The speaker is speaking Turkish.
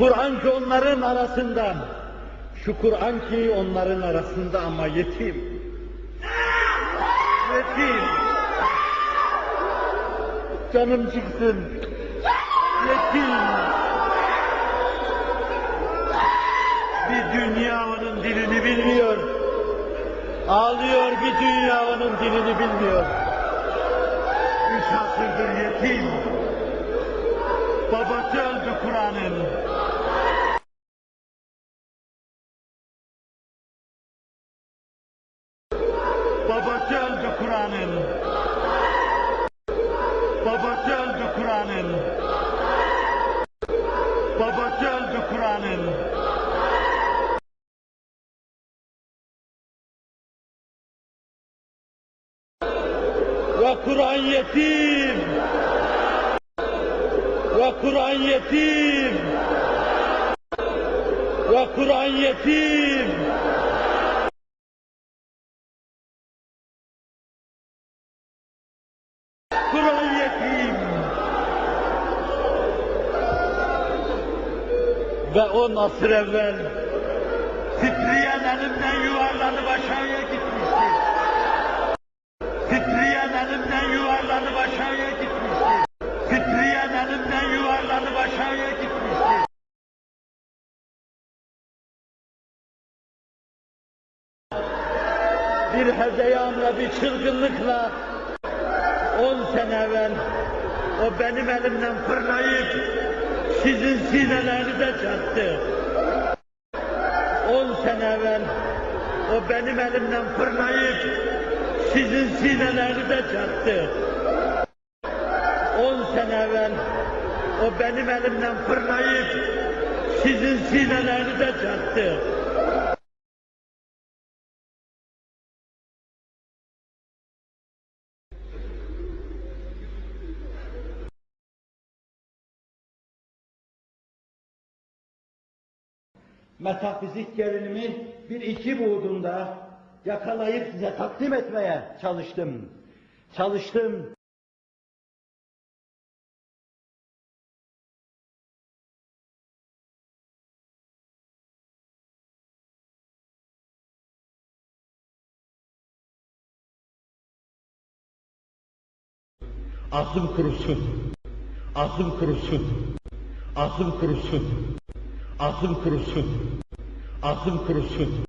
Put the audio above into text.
Kur'an ki onların arasında, şu Kur'an ki onların arasında ama yetim. Yetim. Canım çıksın. Yetim. Bir dünya onun dilini bilmiyor. Ağlıyor bir dünya onun dilini bilmiyor. Üç asırdır yetim. Babası öldü Kur'an'ın. Babası öldü Kur'an'ın. Babası öldü Kur'an'ın. Babası öldü Kur'an'ın. Ve Kur'an yetim. Ve Kur'an yetim. Ve Kur'an yetim. Kur'an yetim. Ve on asır evvel titreyen elimden yuvarlanıp aşağıya gitmişti. Titreyen elimden yuvarlanıp aşağıya gitmişti. Titreyen elimden yuvarlanıp aşağıya gitmişti. Bir hezeyanla, bir çılgınlıkla on sene evvel o benim elimden fırlayıp sizin sinelerinize çattı. On sene evvel o benim elimden fırlayıp sizin sinelerinize çattı. On sene evvel o benim elimden fırlayıp sizin sinelerinize çattı. Metafizik gerilimi bir iki buğdunda yakalayıp size takdim etmeye çalıştım. Çalıştım. Aklım kurusun. Aklım kurusun. Aklım kurusun. Aklım kurusun. Aklım kurusun.